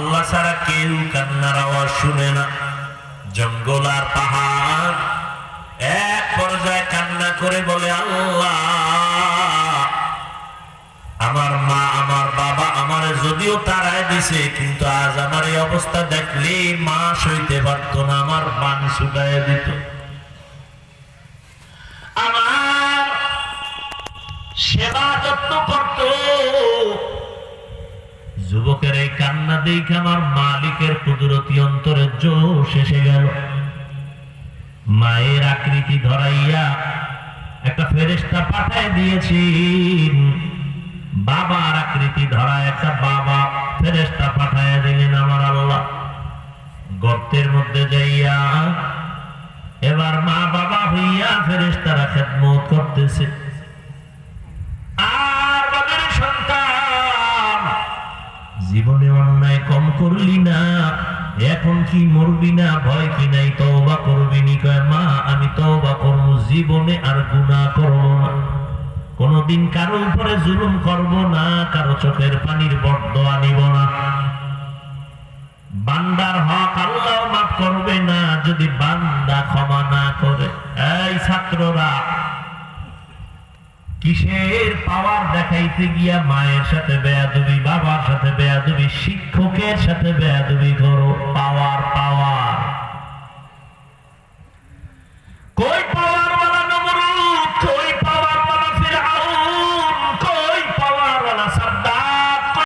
আল্লাহ ছাড়া কেউ কান্নার আওয়াজ শুনে না। জঙ্গল আর পাহাড়, এক পর্যায়ে কান্না করে বলে, আল্লাহ, আমার মা, আমার বাবা আমার যদিও তারাই দিছে, কিন্তু আজ আমার এই অবস্থা দেখলে মা সইতে পারতো না, আমার বান শুকায় দিত। আমার সেবা যত্ন করত যুবকের এই কান্না দেখে আমার মালিকের কুদরতি অন্তরের জোশ এসে গেল। মায়ের আকৃতি ধরাইয়া একটা ফেরেস্তা পাঠায় দিয়েছি বাবার আকৃতি ধরা একটা বাবা ফেরেস্তা পাঠায় দিলেন আমার আল্লাহ। গর্তের মধ্যে যাইয়া এবার মা বাবা হইয়া ফেরেস্তারা খেদমত করতেছে। করলি না? এখন কি মরবি না? ভয় কি নাই? তওবা করবি নি কয়, মা, আমি তওবা করব, জীবনে আর গুনাহ করব না। কোনদিন কারও উপরে জুলুম করব না, কারও চোখের পানির বর্দ আনিব না। বান্দার হক আল্লাহ মাফ করবে না। যদি বান্দা ক্ষমা না করে এই ছাত্ররা কিসের পাওয়ার দেখাইতে গিয়া মায়ের সাথে বেয়াদুবি, বাবার সাথে বেয়াদুবি, শিক্ষকের সাথে বেয়াদুবি করো? পাওয়ার পাওয়ার।